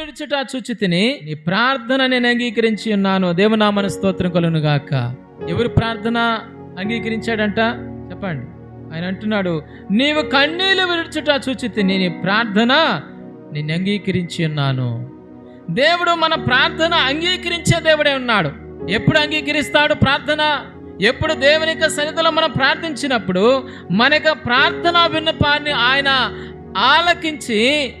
విడుచుట చూచి తిని నీ ప్రార్థన నేను అంగీకరించి ఉన్నాను. దేవనామన స్తోత్రం కలును గాక. ఎవరు ప్రార్థన అంగీకరించాడంట? చెప్పండి. ఆయన అంటున్నాడు నీవు కన్నీళ్ళు విడుచుట చూచి తిని నీ ప్రార్థన నేను అంగీకరించి ఉన్నాను. దేవుడు మన ప్రార్థన అంగీకరించే దేవుడే ఉన్నాడు. ఎప్పుడు అంగీకరిస్తాడు ప్రార్థన? ఎప్పుడు దేవుని యొక్క సన్నిధిలో మనం ప్రార్థించినప్పుడు మన యొక్క ప్రార్థనా విన్నపాన్ని ఆయన ఆలకించి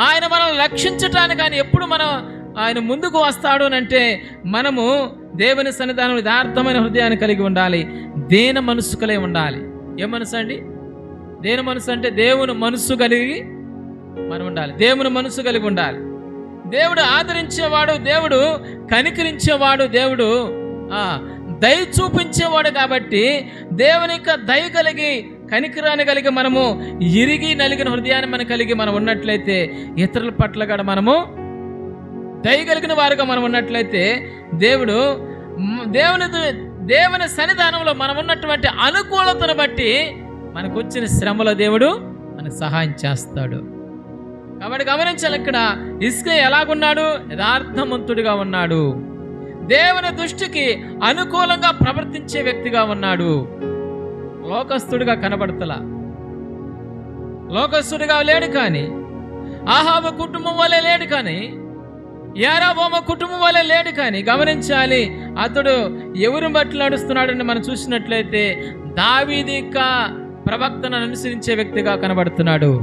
ఆయన మనం రక్షించటానికి ఆయన ఎప్పుడు మనం ఆయన ముందుకు వస్తాడు అని అంటే మనము దేవుని సన్నిధానం యథార్థమైన హృదయాన్ని కలిగి ఉండాలి. దేన మనసు కలిగి ఉండాలి. ఏ మనసు అండి? దేని మనసు అంటే దేవుని మనసు కలిగి మనం ఉండాలి. దేవుని మనసు కలిగి ఉండాలి. దేవుడు ఆదరించేవాడు దేవుడు కనికరించేవాడు దేవుడు దయ చూపించేవాడు కాబట్టి దేవుని యొక్క దయ కలిగి కనికరాన్ని కలిగి మనము ఇరిగి నలిగిన హృదయాన్ని మనం కలిగి మనం ఉన్నట్లయితే ఇతరుల పట్ల కూడా మనము దయ కలిగిన వారుగా మనం ఉన్నట్లయితే దేవుడు దేవుని దేవుని సన్నిధానంలో మనం ఉన్నటువంటి అనుకూలతను బట్టి మనకు వచ్చిన శ్రమలో దేవుడు మనకు సహాయం చేస్తాడు. కాబట్టి గమనించాలి ఇక్కడ ఇసుక ఎలాగున్నాడు? యథార్థవంతుడిగా ఉన్నాడు. దేవుని దృష్టికి అనుకూలంగా ప్రవర్తించే వ్యక్తిగా ఉన్నాడు. లోకస్తుడిగా కనబడతలా. లోకస్తుడిగా లేడు కానీ ఆహాబ కుటుంబం వల్లే లేడు కానీ యారాబోమ కుటుంబం వల్లే లేడు కానీ గమనించాలి అతడు ఎవరిని బట్టి నడుస్తున్నాడని మనం చూసినట్లయితే దావీదిక ప్రవక్తను అనుసరించే వ్యక్తిగా కనబడుతున్నాడు.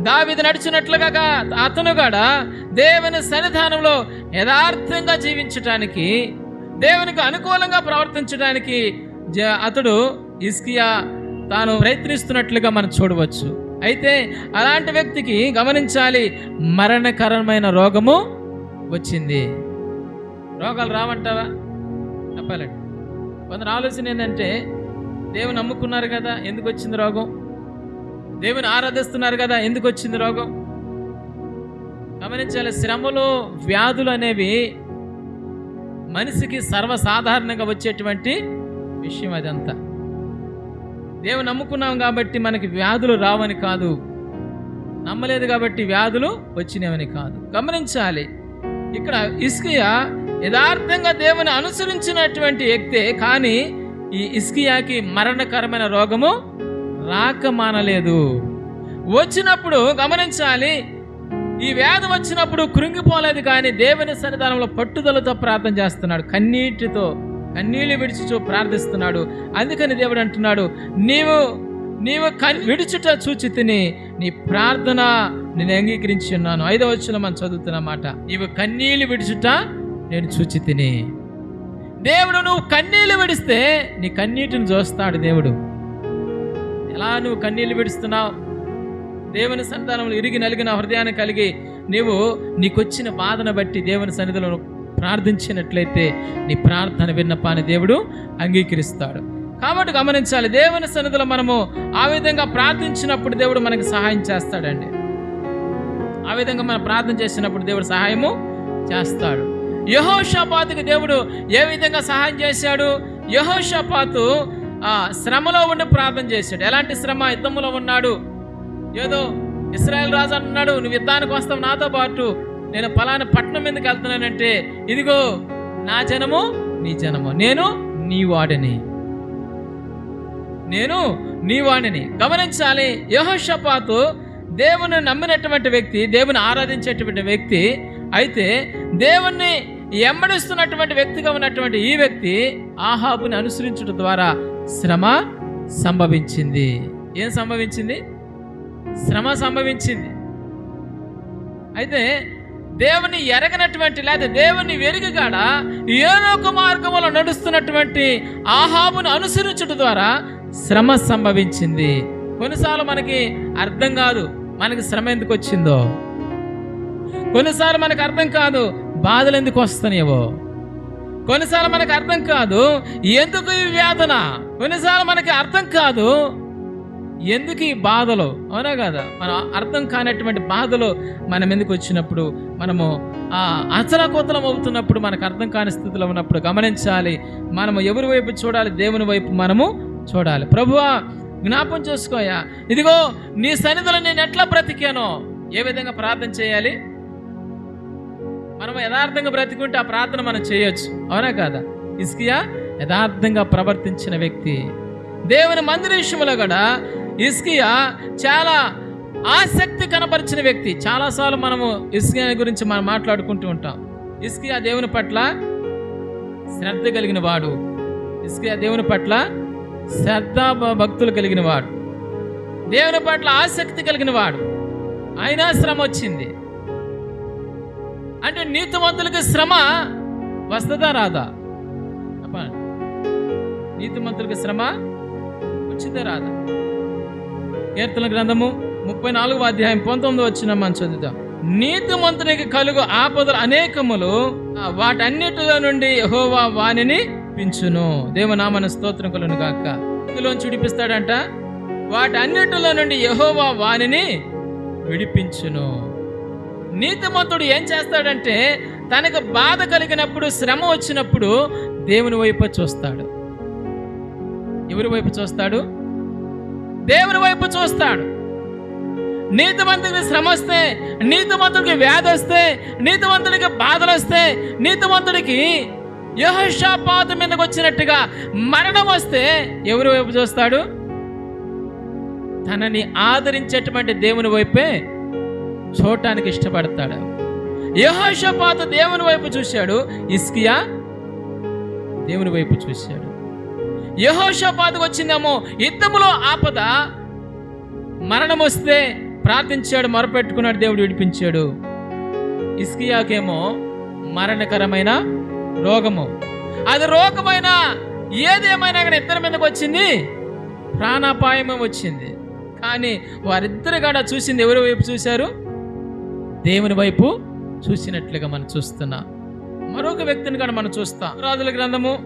దావీదు నడిచినట్లుగా అతను కూడా దేవుని సన్నిధానంలో యథార్థంగా జీవించటానికి దేవునికి అనుకూలంగా ప్రవర్తించడానికి జ- అతడు ఇస్కియా తాను ప్రయత్నిస్తున్నట్లుగా మనం చూడవచ్చు. అయితే అలాంటి వ్యక్తికి గమనించాలి మరణకరమైన రోగము వచ్చింది. రోగాలు రావంటావా? చెప్పాలండి. కొందరు ఆలోచన ఏంటంటే దేవుని నమ్ముకున్నారు కదా ఎందుకు వచ్చింది రోగం? దేవుని ఆరాధిస్తున్నారు కదా ఎందుకు వచ్చింది రోగం? గమనించాలి శ్రమలు వ్యాధులు అనేవి మనిషికి సర్వసాధారణంగా వచ్చేటువంటి విషయం అదంతా. దేవుని నమ్ముకున్నాం కాబట్టి మనకి వ్యాధులు రావని కాదు. నమ్మలేదు కాబట్టి వ్యాధులు వచ్చినవని కాదు. గమనించాలి. ఇక్కడ ఇస్కియా యథార్థంగా దేవుని అనుసరించినటువంటి వ్యక్తే కానీ ఈ ఇస్కియాకి మరణకరమైన రోగము రాక మానలేదు. వచ్చినప్పుడు గమనించాలి. ఈ వ్యాధి వచ్చినప్పుడు కృంగిపోలేదు కానీ దేవుని సన్నిధానంలో పట్టుదలతో ప్రార్థన చేస్తున్నాడు. కన్నీటితో. కన్నీళ్ళు విడిచిచూ ప్రార్థిస్తున్నాడు. అందుకని దేవుడు అంటున్నాడు నీవు నీవు కన్ విడుచుట చూచి తిని నీ ప్రార్థన నేను అంగీకరించి ఉన్నాను. ఐదవ వచ్చిన మనం చదువుతున్న మాట నీవు కన్నీళ్ళు విడుచుట నేను చూచి తిని. దేవుడు నువ్వు కన్నీళ్ళు విడిస్తే నీ కన్నీటిని చూస్తాడు దేవుడు. ఎలా నువ్వు కన్నీళ్ళు విడుస్తున్నావు? దేవుని సంతానంలో ఇరిగి నలిగిన హృదయాన్ని కలిగి నీవు నీకొచ్చిన బాధను బట్టి దేవుని సన్నిధిలో ప్రార్థించినట్లయితే నీ ప్రార్థన విన్నపాన్ని దేవుడు అంగీకరిస్తాడు. కాబట్టి గమనించాలి దేవుని సన్నిధిలో మనము ఆ విధంగా ప్రార్థించినప్పుడు దేవుడు మనకి సహాయం చేస్తాడండి. ఆ విధంగా మనం ప్రార్థన చేసినప్పుడు దేవుడు సహాయము చేస్తాడు. యహోషపాతుకి దేవుడు ఏ విధంగా సహాయం చేశాడు? యహోషపాతు ఆ శ్రమలో ఉండి ప్రార్థన చేశాడు. ఎలాంటి శ్రమ? యుద్ధంలో ఉన్నాడు. ఏదో ఇస్రాయల్ రాజు అన్నాడు నువ్వు యుద్ధానికి వస్తావు నాతో పాటు. నేను పలానా పట్టణం ఎందుకు వెళ్తున్నానంటే ఇదిగో నా జనము నీ జనము. నేను నీ వాడిని. నేను నీ వాడిని. గమనించాలి యహోషపాతు దేవుని నమ్మినటువంటి వ్యక్తి దేవుని ఆరాధించేటువంటి వ్యక్తి అయితే దేవుణ్ణి ఎంబడిస్తున్నటువంటి వ్యక్తిగా ఉన్నటువంటి ఈ వ్యక్తి ఆహాబుని అనుసరించడం ద్వారా శ్రమ సంభవించింది. ఏం సంభవించింది? శ్రమ సంభవించింది. అయితే దేవుని ఎరగనటువంటి లేదా దేవుని వెరిగిగాడ ఏదో ఒక మార్గంలో నడుస్తున్నటువంటి ఆహాబును అనుసరించడం ద్వారా శ్రమ సంభవించింది. కొన్నిసార్లు మనకి అర్థం కాదు మనకి శ్రమ ఎందుకు వచ్చిందో. కొన్నిసార్లు మనకు అర్థం కాదు బాధలు ఎందుకు వస్తున్నాయో. కొన్నిసార్లు మనకు అర్థం కాదు ఎందుకు ఈ వేదన. కొన్నిసార్లు మనకి అర్థం కాదు ఎందుకు ఈ బాధలు? అవునా కదా? మనం అర్థం కానటువంటి బాధలు మనం ఎందుకు వచ్చినప్పుడు మనము ఆ అచలకోతలం అవుతున్నప్పుడు మనకు అర్థం కాని స్థితిలో ఉన్నప్పుడు గమనించాలి. మనము ఎవరి వైపు చూడాలి? దేవుని వైపు మనము చూడాలి. ప్రభువా జ్ఞాపం చేసుకోయా ఇదిగో నీ సన్నిధిలో నేను ఎట్లా బ్రతికానో? ఏ విధంగా ప్రార్థన చేయాలి? మనం యథార్థంగా బ్రతికుంటే ఆ ప్రార్థన మనం చేయొచ్చు. అవునా కాదా? ఇస్కియా యథార్థంగా ప్రవర్తించిన వ్యక్తి. దేవుని మందిర విషయంలో కూడా ఇస్కియా చాలా ఆసక్తి కనపరిచిన వ్యక్తి. చాలాసార్లు మనము ఇస్కియా గురించి మనం మాట్లాడుకుంటూ ఉంటాం. ఇస్కియా దేవుని పట్ల శ్రద్ధ కలిగిన వాడు. ఇస్కియా దేవుని పట్ల శ్రద్ధ భక్తులు కలిగిన వాడు. దేవుని పట్ల ఆసక్తి కలిగిన వాడు. అయినా శ్రమ వచ్చింది. అంటే నీతిమంతులకి శ్రమ వస్తుందా రాదా? నీతిమంతులకి శ్రమ వచ్చిందా రాదా? కీర్తన గ్రంథము ముప్పై నాలుగు అధ్యాయం పంతొమ్మిది వచ్చిన మనం చదువుతాం నీతిమంతునికి కలుగు ఆపదలు అనేకములు వాటన్నిటిలో నుండి యెహోవా వాణిని పించును దేవనామన స్తోత్రం కలను గాక. ఇందులోంచి విడిపిస్తాడంట వాటన్నిటిలో నుండి యెహోవా వాణిని విడిపించును. నీతిమంతుడు ఏం చేస్తాడంటే తనకు బాధ కలిగినప్పుడు శ్రమ వచ్చినప్పుడు దేవుని వైపు చూస్తాడు. ఎవరి వైపు చూస్తాడు? దేవుని వైపు చూస్తాడు. నీతిమంతుడికి శ్రమ వస్తే నీతిమంతుడికి వ్యాధి వస్తే నీతిమంతుడికి బాధలు వస్తే నీతిమంతుడికి యహోషాపాత మీదకి వచ్చినట్టుగా మరణం వస్తే ఎవరి వైపు చూస్తాడు? తనని ఆదరించేటువంటి దేవుని వైపే చూడటానికి ఇష్టపడతాడు. యహోషపాత దేవుని వైపు చూశాడు ఇస్కియా దేవుని వైపు చూశాడు. యహోషపాతకు వచ్చిందేమో యుద్ధములో ఆపద. మరణం వస్తే ప్రార్థించాడు మొరపెట్టుకున్నాడు దేవుడు విడిపించాడు. ఇస్కియాకేమో మరణకరమైన రోగము. అది రోగమైన ఏదేమైనా కానీ ఇద్దరి మీదకి వచ్చింది ప్రాణాపాయమే వచ్చింది. కానీ వారిద్దరు కూడా చూసింది ఎవరి వైపు చూశారు? దేవుని వైపు చూసినట్లుగా మనం చూస్తున్నాం. మరొక వ్యక్తిని కూడా మనం చూస్తాం. రాజుల గ్రంథము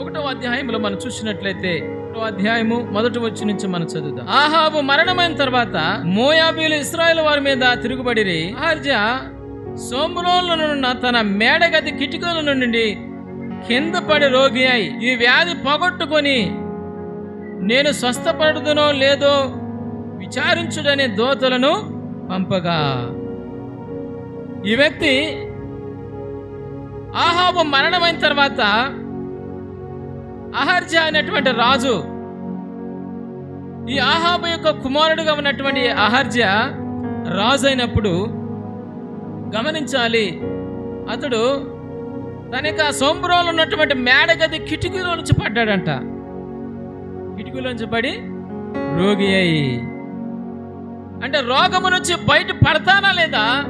ఒకటో అధ్యాయంలో మనం చూసినట్లయితే ఒకటో అధ్యాయము మొదటి వచ్చి నుంచి మనం చదువుదాం. ఆహాబు మరణమైన తర్వాత మోయాబీలు ఇస్రాయల్ వారి మీద తిరుగుబడిరి. ఆర్జా సోమరోనున్న తన మేడగది కిటికల నుండి కింద పడి రోగి అయి ఈ వ్యాధి పోగొట్టుకొని నేను స్వస్థపడుదునో లేదో విచారించుడనే దోతలను పంపగా. ఈ వ్యక్తి ఆహాబు మరణమైన తర్వాత అహర్జ అనేటువంటి రాజు ఈ ఆహాబు యొక్క కుమారుడుగా ఉన్నటువంటి అహర్జ రాజు అయినప్పుడు గమనించాలి. అతడు తన యొక్క సోంపురంలో ఉన్నటువంటి మేడగది కిటికీలో నుంచి పడ్డాడంట. కిటికీలోంచి పడి రోగి అయి. అంటే రోగము నుంచి బయట పడతానా లేదా?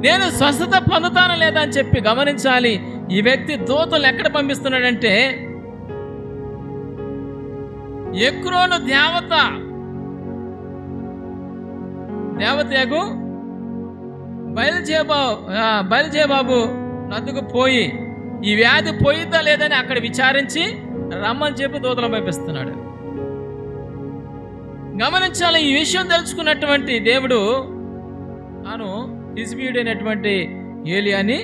నేను స్వస్థత పొందుతానా లేదా అని చెప్పి గమనించాలి. ఈ వ్యక్తి దూతలు ఎక్కడ పంపిస్తున్నాడంటే ఎక్రోను దేవత. దేవతకు బయలుచేబాబు బయలుచేబాబు నద్దుకు పోయి ఈ వ్యాధి పోయిద్దా లేదని అక్కడ విచారించి రమ్మని చెప్పి దూతలు పంపిస్తున్నాడు గమనించాలి ఈ విషయం తెలుసుకున్నటువంటి దేవుడు తాను హిజ్బీయుడైనటువంటి ఏలియాని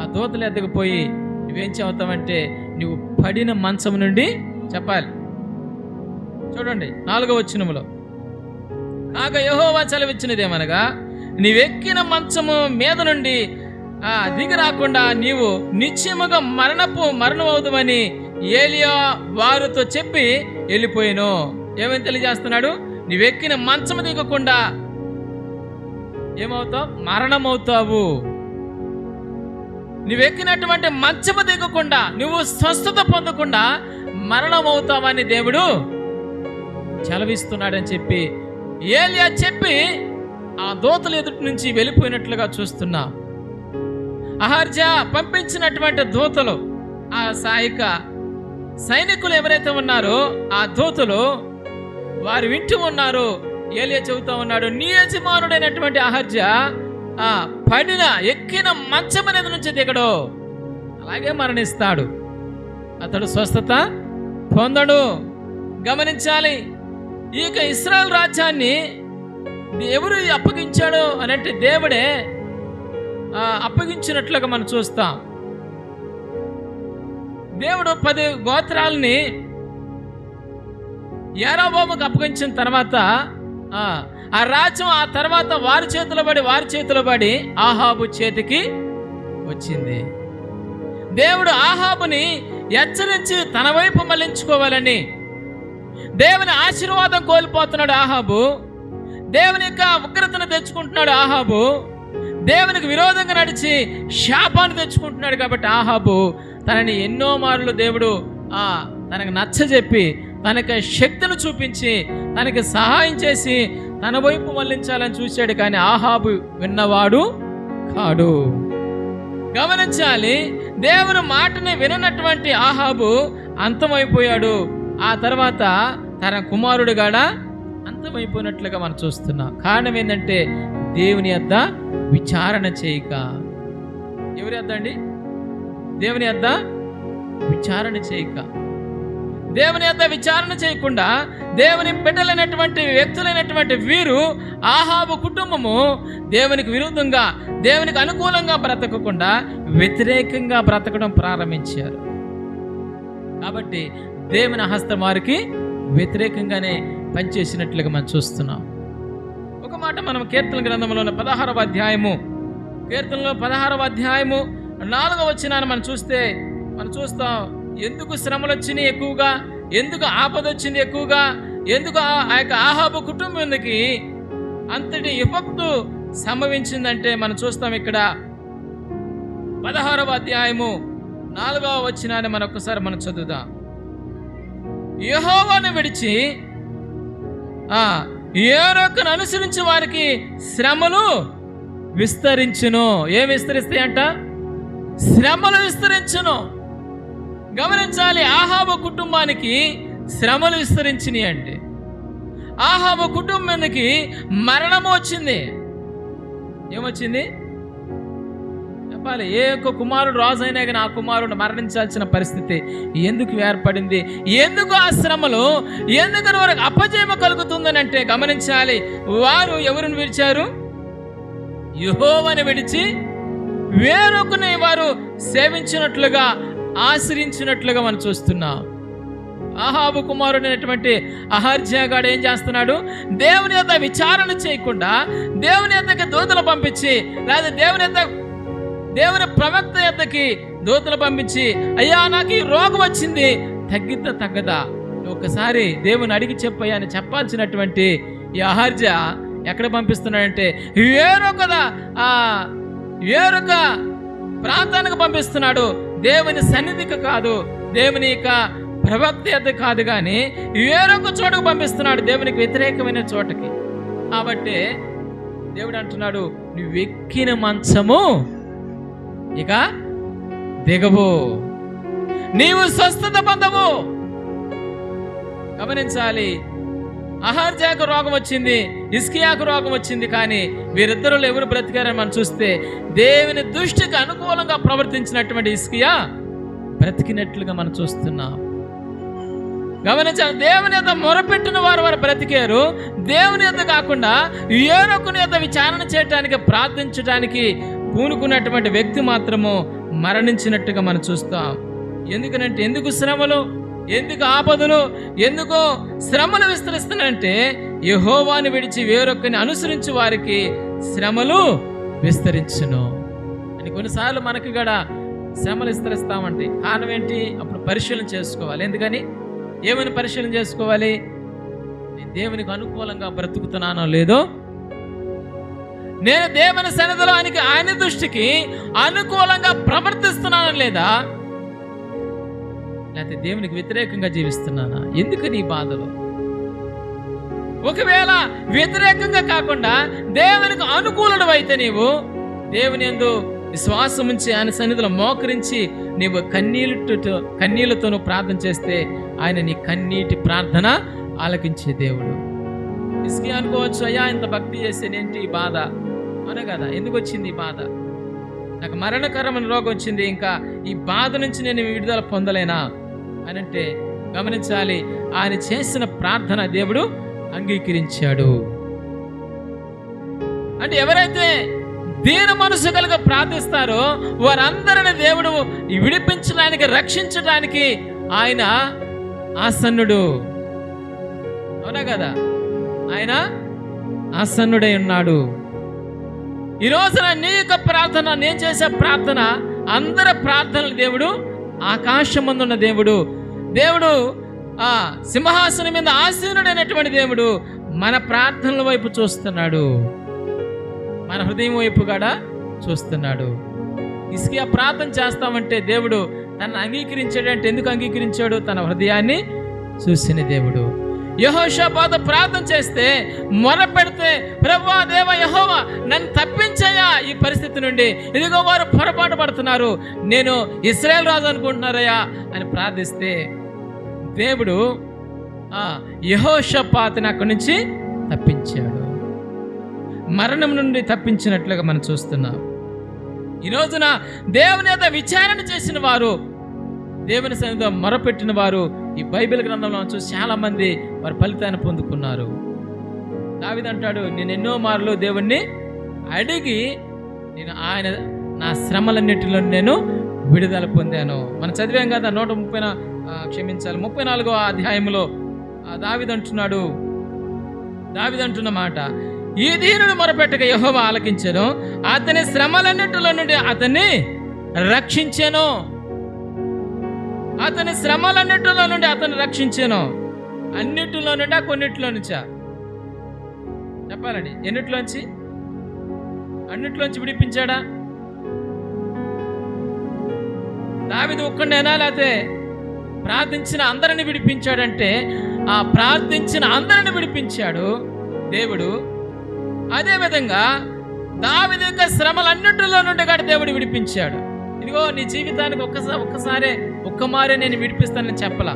ఆ దూతలు ఎద్దకు పోయి నువ్వేం చెబుతావంటే నువ్వు పడిన మంచం నుండి చెప్పాలి. చూడండి నాలుగో వచ్చినములో కాక యహోవా చలవిచ్చినదేమనగా నీవెక్కిన మంచము మీద నుండి దిగి రాకుండా నీవు నిశ్చయముగా మరణపు మరణం ఏలియా వారితో చెప్పి వెళ్ళిపోయాను. ఏమని తెలియజేస్తున్నాడు? నీవెక్కిన మంచము దిగకుండా ఏమవుతావు? మరణం అవుతావు నువ్వెక్కినటువంటి మంచము దిగకుండా నువ్వు స్వస్థత పొందకుండా మరణం అవుతావని దేవుడు చలవిస్తున్నాడని చెప్పి ఏలియా చెప్పి ఆ దోతలు ఎదుటి నుంచి వెళ్ళిపోయినట్లుగా చూస్తున్నా. అహర్జా పంపించినటువంటి దూతలు ఆ సాయిక సైనికులు ఎవరైతే ఉన్నారో ఆ దూతలు వారు వింటూ ఉన్నారు. ఏలియా చెబుతా ఉన్నాడు నీ యజమానుడైనటువంటి అహర్జ ఆ పడిన ఎక్కిన మంచం అనేది నుంచి దిగడు. అలాగే మరణిస్తాడు. అతడు స్వస్థత పొందడు. గమనించాలి. ఈ యొక్క ఇస్రాయల్ రాజ్యాన్ని ఎవరు అప్పగించాడు అనంటే దేవుడే అప్పగించినట్లుగా మనం చూస్తాం. దేవుడు పది గోత్రాలని యారాబాబుకు అప్పగించిన తర్వాత ఆ, రాజ్యం ఆ తర్వాత వారి చేతిలో పడి వారి చేతిలో పడి ఆహాబు చేతికి వచ్చింది. దేవుడు ఆహాబుని హెచ్చరించి తన వైపు మళ్ళించుకోవాలని దేవుని ఆశీర్వాదం కోల్పోతున్నాడు ఆహాబు దేవుని యొక్క ఉగ్రతను తెచ్చుకుంటున్నాడు ఆహాబు దేవునికి విరోధంగా నడిచి శాపాన్ని తెచ్చుకుంటున్నాడు కాబట్టి ఆహాబు తనని ఎన్నో మార్లు దేవుడు ఆ తనకు నచ్చజెప్పి తనకి శక్తిని చూపించి తనకి సహాయం చేసి తన వైపు మళ్ళించాలని చూశాడు కానీ ఆహాబు విన్నవాడు కాడు. గమనించాలి దేవుని మాటని విననటువంటి ఆహాబు అంతమైపోయాడు. ఆ తర్వాత తన కుమారుడు గాడ అంతమైపోయినట్లుగా మనం చూస్తున్నాం. కారణం ఏంటంటే దేవుని అద్ద విచారణ చేయక. ఎవరి అద్ద అండి? దేవుని అద్ద విచారణ చేయక. దేవుని అద్ద విచారణ చేయకుండా దేవుని బిడ్డలైనటువంటి వ్యక్తులైనటువంటి వీరు ఆహాబు కుటుంబము దేవునికి విరుద్ధంగా దేవునికి అనుకూలంగా బ్రతకకుండా వ్యతిరేకంగా బ్రతకడం ప్రారంభించారు. కాబట్టి దేవుని హస్తం వారికి వ్యతిరేకంగానే పనిచేసినట్లుగా మనం చూస్తున్నాం. ఒక మాట మనం కీర్తన గ్రంథంలోని పదహారవ అధ్యాయము కీర్తనలో పదహారవ అధ్యాయము నాలుగవ వచ్చినాన్ని మనం చూస్తే మనం చూస్తాం ఎందుకు శ్రమలు వచ్చినాయి ఎక్కువగా? ఎందుకు ఆపద వచ్చింది ఎక్కువగా? ఎందుకు ఆ- యొక్క ఆహాబు కుటుంబానికి అంతటి విపత్తు సంభవించిందంటే మనం చూస్తాం ఇక్కడ పదహారవ అధ్యాయము నాలుగవ వచ్చినాన్ని మనం ఒకసారి మనం చదువుదాం. యహోవాను విడిచి ఆ ఏరొక్కను అనుసరించి వారికి శ్రమలు విస్తరించును. ఏం విస్తరిస్తాయంట? శ్రమలు విస్తరించును. గమనించాలి ఆహాబ కుటుంబానికి శ్రమలు విస్తరించినాయి అండి ఆహాబ కుటుంబానికి మరణము వచ్చింది ఏమొచ్చింది? చెప్పాలి. ఏ ఒక్క కుమారుడు రాజు అయినా కానీ ఆ కుమారుడు మరణించాల్సిన పరిస్థితి ఎందుకు ఏర్పడింది? ఎందుకు ఆ శ్రమలు? ఎందుకు వారికి అపజయమ కలుగుతుందని అంటే గమనించాలి. వారు ఎవరిని విడిచారు? యహోవని విడిచి వేరొకని వారు సేవించినట్లుగా ఆశ్రయించినట్లుగా మనం చూస్తున్నాం. ఆహాబు కుమారుడైనటువంటి అహర్జగాడు ఏం చేస్తున్నాడు? దేవుని యొక్క విచారణ చేయకుండా దేవుని యొక్క దూతలు పంపించి లేదా దేవుని యొక్క దేవుని ప్రవక్త యొద్దకి దూతలు పంపించి అయ్యా నాకు ఈ రోగం వచ్చింది. తగ్గిద్దా తగ్గదా? ఒకసారి దేవుని అడిగి చెప్పయ్యా అని చెప్పాల్సినటువంటి ఈ అహర్జ ఎక్కడ పంపిస్తున్నాడంటే వేరొక ఆ వేరొక ప్రాంతానికి పంపిస్తున్నాడు. దేవుని సన్నిధికి కాదు దేవుని యొక్క ప్రవక్త ఎద్ద కాదు కానీ వేరొక చోటకు పంపిస్తున్నాడు దేవునికి వ్యతిరేకమైన చోటకి. కాబట్టి దేవుడు అంటున్నాడు నువ్వు ఎక్కిన మంచము ఇక దిగవు. నీవు స్వస్థత పొందవు. గమనించాలి. అహర్జాకు రోగం వచ్చింది ఇస్కియాకు రోగం వచ్చింది కానీ వీరిద్దరు ఎవరు బ్రతికారని మనం చూస్తే దేవుని దృష్టికి అనుకూలంగా ప్రవర్తించినటువంటి ఇస్కియా బ్రతికినట్లుగా మనం చూస్తున్నాం. గమనించాలి దేవుని యొక్క మొరపెట్టిన వారు వారు బ్రతికారు. దేవుని యొక్క కాకుండా ఏరొకని యొక్క విచారణ చేయటానికి ప్రార్థించడానికి పూనుకున్నటువంటి వ్యక్తి మాత్రము మరణించినట్టుగా మనం చూస్తాం. ఎందుకనంటే ఎందుకు శ్రమలు? ఎందుకు ఆపదలు? ఎందుకు శ్రమలు విస్తరిస్తున్నాయంటే యహోవాని విడిచి వేరొకరిని అనుసరించి వారికి శ్రమలు విస్తరించును. అని కొన్నిసార్లు మనకి కూడా శ్రమలు విస్తరిస్తామంటే కారణం ఏంటి? అప్పుడు పరిశీలన చేసుకోవాలి. ఎందుకని? ఏమని పరిశీలన చేసుకోవాలి? నేను దేవునికి అనుకూలంగా బ్రతుకుతున్నానో లేదో నేను దేవుని సన్నిధిలో ఆయనకి ఆయన దృష్టికి అనుకూలంగా ప్రవర్తిస్తున్నానా లేదా? లేకపోతే దేవునికి వ్యతిరేకంగా జీవిస్తున్నానా? ఎందుకు నీ బాధలు? ఒకవేళ వ్యతిరేకంగా కాకుండా దేవునికి అనుకూలుడు అయితే నీవు దేవుని ఎందు విశ్వాసం ఉంచి ఆయన సన్నిధిలో మోకరించి నీవు కన్నీళ్ళతో కన్నీళ్ళతోనూ ప్రార్థన చేస్తే ఆయన నీ కన్నీటి ప్రార్థన ఆలకించే దేవుడు. ఇసుకి అనుకోవచ్చు అయ్యా ఇంత భక్తి చేస్తేనేంటి ఈ బాధ? అవునా కదా ఎందుకు వచ్చింది ఈ బాధ? నాకు మరణకరమైన రోగం వచ్చింది ఇంకా ఈ బాధ నుంచి నేను విడుదల పొందలేనా? అని అంటే గమనించాలి ఆయన చేసిన ప్రార్థన దేవుడు అంగీకరించాడు. అంటే ఎవరైతే దీన మనసు కలిగ ప్రార్థిస్తారో వారందరిని దేవుడు విడిపించడానికి రక్షించడానికి ఆయన ఆసన్నుడు. అవునా కదా? ఆయన ఆసన్నుడై ఉన్నాడు. ఈ రోజున నీ యొక్క ప్రార్థన నేను చేసే ప్రార్థన అందరి ప్రార్థనలు దేవుడు ఆకాశమందున్న దేవుడు. దేవుడు ఆ సింహాసనం మీద ఆసీనుడైనటువంటి దేవుడు మన ప్రార్థనల వైపు చూస్తున్నాడు. మన హృదయం వైపు కూడా చూస్తున్నాడు. ఇసుక ప్రార్థన చేస్తామంటే దేవుడు తనను అంగీకరించాడంటే ఎందుకు అంగీకరించాడు? తన హృదయాన్ని చూసిన దేవుడు. యహోషపాత ప్రార్థన చేస్తే మొర పెడితే ప్రభా దేవ యహోవా నన్ను తప్పించయ్యా ఈ పరిస్థితి నుండి. ఇదిగో వారు పొరపాటు పడుతున్నారు. నేను ఇస్రాయేల్ రాజు అనుకుంటున్నారయ్యా అని ప్రార్థిస్తే దేవుడు ఆ యహోషపాతని అక్కడి నుంచి తప్పించాడు. మరణం నుండి తప్పించినట్లుగా మనం చూస్తున్నాం. ఈ రోజున దేవుని యొక్క విచారణ చేసిన వారు దేవుని సన్నిధిలో మొరపెట్టిన వారు ఈ బైబిల్ గ్రంథంలో చూసి చాలామంది వారి ఫలితాన్ని పొందుకున్నారు. దావిదంటాడు నేను ఎన్నో మార్లు దేవుణ్ణి అడిగి నేను ఆయన నా శ్రమలన్నిటిలో నేను విడుదల పొందాను. మనం చదివాం కదా నూట ముప్పై క్షమించాలి. ముప్పై నాలుగో అధ్యాయంలో ఆ దావిదంటున్నాడు దావిదంటున్న మాట ఈ దీనుడు మొరపెట్టక యహోవ ఆలకించాను అతని శ్రమలన్నిటిలో నుండి అతన్ని రక్షించాను. అతని శ్రమలన్నిటిలో నుండి అతన్ని రక్షించాను. అన్నిటిలో నుండా కొన్నిటిలో నుంచా చెప్పాలండి. ఎన్నిటిలోంచి? అన్నిటిలోంచి విడిపించాడా? దావిది ఒక్కడైనా లేకపోతే ప్రార్థించిన అందరిని విడిపించాడంటే ఆ ప్రార్థించిన అందరిని విడిపించాడు దేవుడు. అదేవిధంగా దావిది యొక్క శ్రమలన్నింటిలో నుండి కూడా దేవుడు విడిపించాడు. ఇదిగో నీ జీవితానికి ఒక్కసారి ఒక్కసారే ఒక్క మారే నేను విడిపిస్తానని చెప్పలా.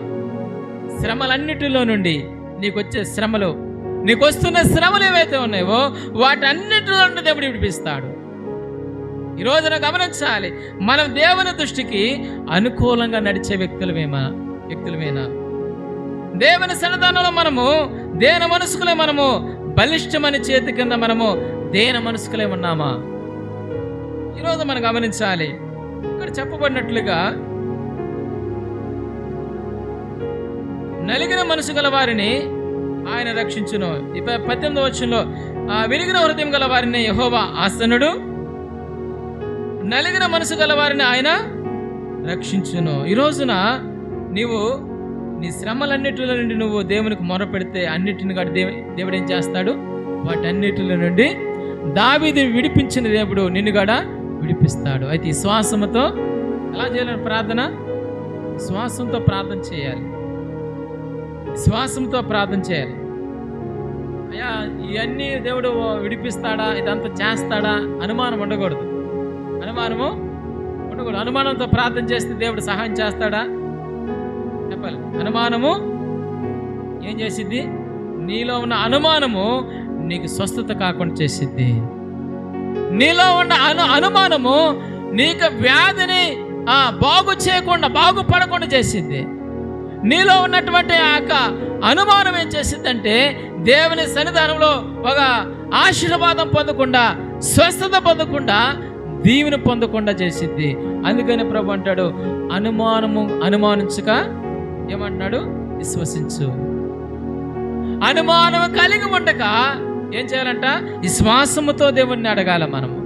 శ్రమలన్నిటిలో నుండి నీకు వచ్చే శ్రమలు నీకు వస్తున్న శ్రమలు ఏవైతే ఉన్నాయో వాటన్నిటిలో నుండి దేవుడు విడిపిస్తాడు. ఈ రోజున గమనించాలి మనం దేవుని దృష్టికి అనుకూలంగా నడిచే వ్యక్తులమేమా? వ్యక్తులమేనా? దేవుని సన్నిధానంలో మనము దేన మనసుకులే మనము బలిష్టమని చేతి కింద మనము దేన మనసుకులే ఉన్నామా? ఈరోజు మనం గమనించాలి ఇక్కడ చెప్పబడినట్లుగా నలిగిన మనసు గల వారిని ఆయన రక్షించును. ఈ పద్దెనిమిది పద్దెనిమిదవ వచ్చంలో వెలిగిన హృదయం గల వారిని యహోవా ఆసనుడు. నలిగిన మనసు గల వారిని ఆయన రక్షించును. ఈ రోజున నీవు నీ శ్రమలన్నిటిలో నుండి నువ్వు దేవునికి మొరపెడితే అన్నిటిని కూడా దేవు దేవుడు ఏం చేస్తాడు? వాటన్నిటిలో నుండి దావీది విడిపించిన దేవుడు నిన్ను కూడా విడిపిస్తాడు. అయితే ఈ శ్వాసముతో ఎలా చేయాలని ప్రార్థన? శ్వాసంతో ప్రార్థన చేయాలి. శ్వాసంతో ప్రార్థన చేయాలి. అయ్యా ఇవన్నీ దేవుడు విడిపిస్తాడా? ఇదంతా చేస్తాడా? అనుమానం ఉండకూడదు. అనుమానము ఉండకూడదు. అనుమానంతో ప్రార్థన చేస్తే దేవుడు సహాయం చేస్తాడా? చెప్పాలి. అనుమానము ఏం చేసిద్ది? నీలో ఉన్న అనుమానము నీకు స్వస్థత కాకుండా చేసిద్ది. నీలో ఉన్న అను అనుమానము నీకు వ్యాధిని బాగు చేయకుండా బాగుపడకుండా చేసిద్ది. నీలో ఉన్నటువంటి ఆ యొక్క అనుమానం ఏం చేసిందంటే దేవుని సన్నిధానంలో ఒక ఆశీర్వాదం పొందకుండా స్వస్థత పొందకుండా దీవెన పొందకుండా చేసింది. అందుకని ప్రభు అంటాడు అనుమానము అనుమానించక ఏమంటున్నాడు? విశ్వసించు. అనుమానం కలిగి ఉండక ఏం చేయాలంట? విశ్వాసముతో దేవుణ్ణి అడగాల మనము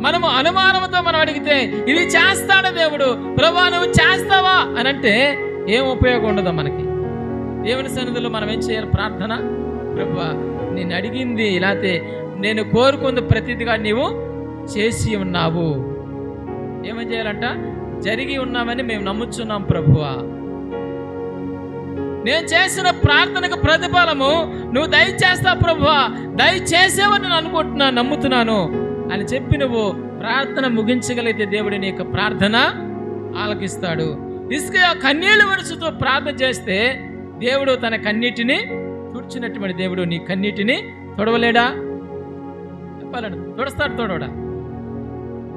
మనము అనుమానంతో మనం అడిగితే ఇది చేస్తాడు దేవుడు? ప్రభా నువ్వు చేస్తావా? అని అంటే ఏం ఉపయోగం ఉండదు మనకి. దేవుని సన్నిధిలో మనం ఏం చేయాలి? ప్రార్థన. ప్రభా నేను అడిగింది ఇలాతే నేను కోరుకున్న ప్రతిదిగా నీవు చేసి ఉన్నావు. ఏమని చేయాలంట? జరిగి ఉన్నామని మేము నమ్ముచున్నాం ప్రభువా. నేను చేసిన ప్రార్థనకు ప్రతిఫలము నువ్వు దయచేస్తావు ప్రభువా. దయచేసేవని నేను అనుకుంటున్నాను నమ్ముతున్నాను. అని చెప్పి నువ్వు ప్రార్థన ముగించగలిగితే దేవుడు నీ యొక్క ప్రార్థన ఆలకిస్తాడు. ఇసుక కన్నీళ్ళు వరుసతో ప్రార్థన చేస్తే దేవుడు తన కన్నీటిని తుడిచినటువంటి దేవుడు నీ కన్నీటిని తొడవలేడా? చెప్పాలను తుడస్తాడు తొడవడా?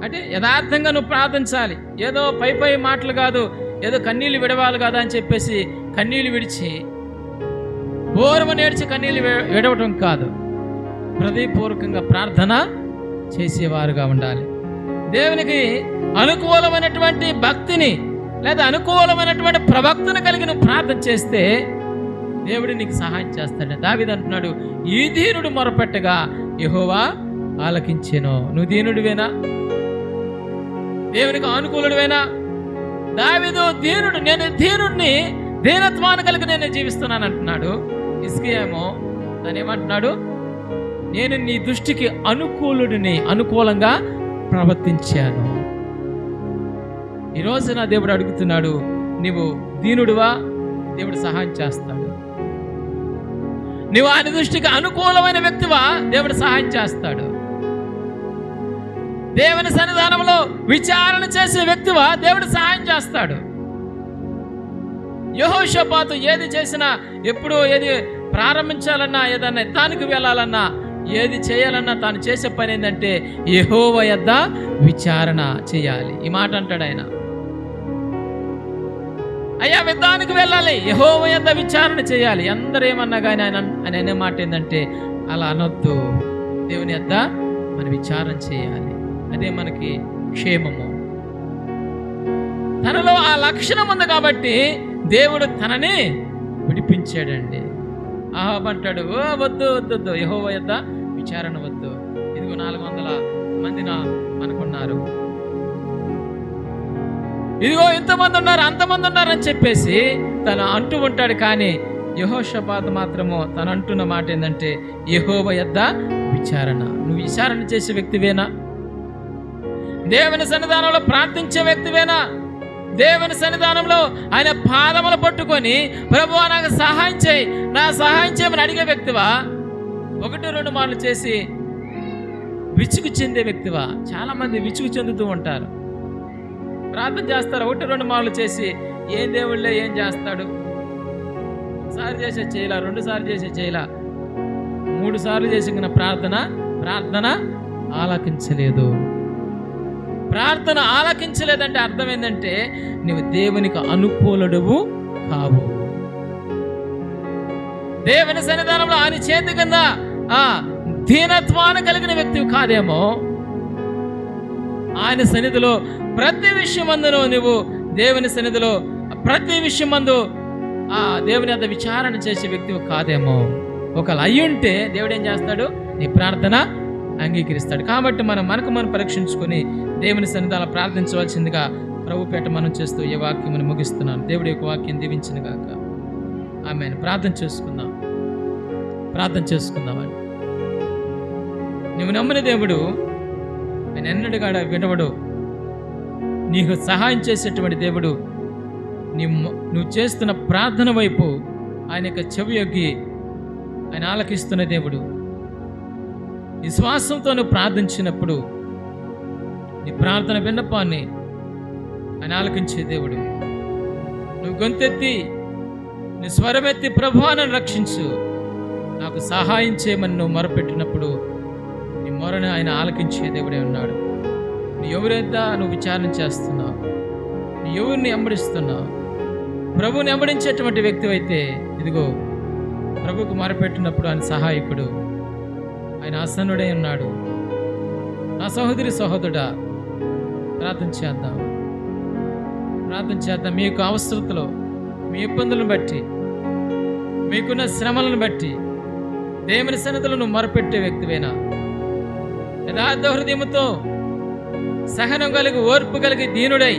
అంటే యథార్థంగా నువ్వు ప్రార్థించాలి. ఏదో పై పై మాటలు కాదు ఏదో కన్నీళ్ళు విడవాలి కదా అని చెప్పేసి కన్నీళ్ళు విడిచి పూర్వం నేర్చి కన్నీళ్ళు విడవటం కాదు. హృదయపూర్వకంగా ప్రార్థన చేసేవారుగా ఉండాలి. దేవునికి అనుకూలమైనటువంటి భక్తిని లేదా అనుకూలమైనటువంటి ప్రవక్తను కలిగి నువ్వు ప్రార్థన చేస్తే దేవుడు నీకు సహాయం చేస్తాడు. దావిది అంటున్నాడు ఈ దీనుడు మొరపెట్టగా యహోవా ఆలకించాను. నువ్వు దీనుడివేనా? దేవునికి అనుకూలుడివేనా? దావిదు దీనుడు నేను దీనుడిని దీనత్వాన్ని కలిగి నేను జీవిస్తున్నాను అంటున్నాడు. ఇసుకేమో తను ఏమంటున్నాడు నేను నీ దృష్టికి అనుకూలుడిని అనుకూలంగా ప్రవర్తించాను. ఈరోజు నా దేవుడు అడుగుతున్నాడు నీవు దీనుడువా? దేవుడు సహాయం చేస్తాడు. నువ్వు ఆయన దృష్టికి అనుకూలమైన వ్యక్తివా? దేవుడు సహాయం చేస్తాడు. దేవుని సన్నిధానంలో విచారణ చేసే వ్యక్తివా? దేవుడు సహాయం చేస్తాడు. యహోషపాతు ఏది చేసినా ఎప్పుడు ఏది ప్రారంభించాలన్నా ఏదన్నా ఎత్తానికి వెళ్ళాలన్నా ఏది చేయాలన్నా తాను చేసే పని ఏంటంటే యహోవ యొద్ద విచారణ చేయాలి. ఈ మాట అంటాడు ఆయన. అయ్యా యుద్ధానికి వెళ్ళాలి. యహోవ యొద్ద విచారణ చేయాలి. అందరూ ఏమన్నా కానీ ఆయన ఆయన అనే మాట ఏంటంటే అలా అనొద్దు. దేవుని యొద్ద మనం విచారణ చేయాలి. అదే మనకి క్షేమము. తనలో ఆ లక్షణం ఉంది కాబట్టి దేవుడు తనని విడిపించాడండి. ఆహాబ్ అంటాడు ఓ వద్దు వద్దు వద్దు. యహోవ యొద్ద విచారణ వద్దు. ఇదిగో నాలుగు వందల మంది నా మనకున్నారు ఇదిగో ఇంతమంది ఉన్నారు అంతమంది ఉన్నారని చెప్పేసి తను అంటూ ఉంటాడు. కానీ యహోషపాత మాత్రము తను అంటున్న మాట ఏంటంటే యహోవ యొద్ద విచారణ. నువ్వు విచారణ చేసే వ్యక్తివేనా? దేవుని సన్నిధానంలో ప్రార్థించే వ్యక్తివేనా? దేవుని సన్నిధానంలో ఆయన పాదములు పట్టుకొని ప్రభు నాకు సహాయం చేయి. నా సహాయం చేయమని అడిగే వ్యక్తివా? ఒకటి రెండు మార్లు చేసి విచుకు చెందే వ్యక్తివా? చాలా మంది చెందుతూ ఉంటారు. ప్రార్థన చేస్తారు. ఒకటి రెండు మార్లు చేసి ఏం దేవుళ్ళే ఏం చేస్తాడు? ఒకసారి చేసే చేయలా రెండు సార్లు చేసే చేయలా. మూడు సార్లు చేసిన ప్రార్థన ప్రార్థన ఆలకించలేదు. ప్రార్థన ఆలకించలేదంటే అర్థం ఏంటంటే నువ్వు దేవునికి అనుకూలుడువు కావు. దేవుని సన్నిధానంలో ఆయన చేతి కింద ఆ దీనత్వాన్ని కలిగిన వ్యక్తివి కాదేమో. ఆయన సన్నిధిలో ప్రతి విషయమందును నువ్వు దేవుని సన్నిధిలో ప్రతి విషయమందు ఆ దేవుని అంత విచారణ చేసే వ్యక్తివి కాదేమో. ఒకవేళ అయ్యుంటే దేవుడు ఏం చేస్తాడు? నీ ప్రార్థన అంగీకరిస్తాడు. కాబట్టి మనం మనకు మనం పరీక్షించుకొని దేవుని సన్నిధానం ప్రార్థించవలసిందిగా ప్రభుపేట మనం చేస్తూ ఈ వాక్యం ముగిస్తున్నాను దేవుడి యొక్క వాక్యం దీవించిన గాక. ఆమె ప్రార్థన చేసుకుందాం. ప్రార్థన చేసుకుందామని నువ్వు నమ్మిన దేవుడు ఆయన ఎన్నడుగాడ వినవడు నీకు సహాయం చేసేటువంటి దేవుడు నీ నువ్వు చేస్తున్న ప్రార్థన వైపు ఆయన యొక్క చెవి యొగ్గి ఆయన ఆలకిస్తున్న దేవుడు. విశ్వాసంతో నువ్వు ప్రార్థించినప్పుడు నీ ప్రార్థన విన్నపాన్ని ఆయన ఆలకించే దేవుడు. నువ్వు గొంతెత్తి నీ స్వరమెత్తి ప్రభువాను రక్షించు. నాకు సహాయం చేయమని నువ్వు మొరపెట్టినప్పుడు నీ మొరను ఆయన ఆలకించే దేవుడే ఉన్నాడు. నీ ఎవరైతే నువ్వు విచారణ చేస్తున్నావు? నీ ఎవరిని వెంబడిస్తున్నావు? ప్రభువుని ఎంబడించేటువంటి వ్యక్తి అయితే ఇదిగో ప్రభుకు మొరపెట్టినప్పుడు ఆయన సహాయకుడు. ఆయన ఆసనుడే ఉన్నాడు. నా సహోదరి సహోదరుడా ప్రార్థన చేద్దాం. ప్రార్థన చేద్దాం. మీ యొక్క అవసరతలో మీ ఇబ్బందులను బట్టి మీకున్న శ్రమలను బట్టి దేవుని సన్నతులను మొరపెట్టే వ్యక్తివేనా? యథార్థ హృదయంతో సహనం కలిగి ఓర్పు కలిగి దీనుడై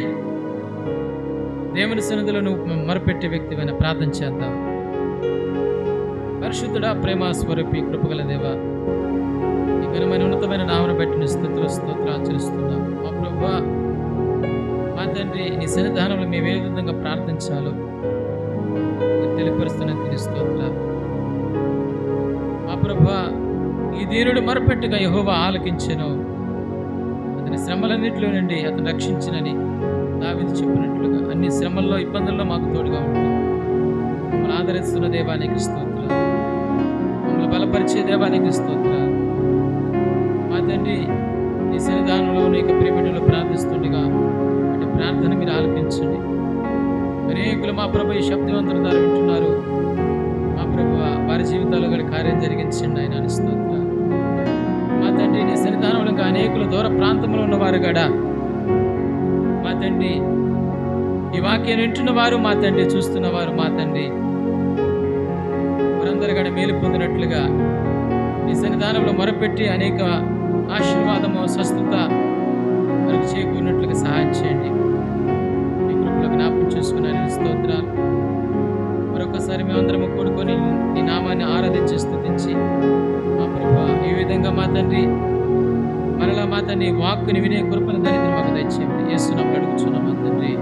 దేవుని సన్నిధిలో నువ్వు మొరపెట్టే వ్యక్తివైన? ప్రార్థన చేద్దాం. పరిశుద్ధుడా ప్రేమ స్వరూపి కృపగల దేవ ఘనమైన ఉన్నతమైన నామను బట్టి స్థుతులు స్తోత్రం చేస్తున్నాం మా ప్రభు మా తండ్రి నీ సన్నిధానంలో మేము ఏ విధంగా ప్రార్థించాలో తెలియపరుస్తున్న తెలియపరుస్తున్నందుకు నీ మా ప్రభు ఈ దీనుడు మరపెట్టుగా యహోవ ఆలకించను. అతని శ్రమలన్నింటిలో నుండి అతను రక్షించినని దావిది చెప్పినట్లుగా అన్ని శ్రమల్లో ఇబ్బందుల్లో మాకు తోడుగా ఉంటుంది మమ్మల్ని ఆదరిస్తున్న దేవానికి స్తోత్ర మమ్మల్ని బలపరిచే దేవానికి స్తోత్ర తండ్రి ఈ సన్నిధానంలో నీకు ప్రియబిడ్డలు ప్రార్థిస్తుండగా అంటే ప్రార్థన మీరు ఆలకించండి. అనేకులు మా ప్రభు ఈ శబ్దవంతుల ద్వారా వింటున్నారు. మా ప్రభు వారి జీవితాల్లో కూడా కార్యం జరిగించండి ఆయన అని మా తండ్రి నీ సన్నిధానంలో ఇంకా అనేకులు దూర ప్రాంతంలో ఉన్నవారు కూడా మా తండ్రి ఈ వాక్యం వింటున్న వారు మా తండ్రి చూస్తున్న వారు మా తండ్రి వారందరూ కూడా మేలు పొందినట్లుగా నీ సన్నిధానంలో మొరపెట్టి అనేక ఆశీర్వాదము స్వస్థత మనకు చేకూరినట్లుగా సహాయం చేయండి. మీ కృపలో జ్ఞాపకం చేసుకున్నాను స్తోత్రాలు. మరొకసారి మేమందరము కూడుకొని నీ నామాన్ని ఆరాధించి స్థుతించి మా ప్రభు ఈ విధంగా మా తండ్రి మరలా మా తండ్రి వాక్కుని వినే కృపను దరిద్రం మాకు దయచేయండి చేస్తున్నాం అడుగుచున్నాం మా తండ్రి.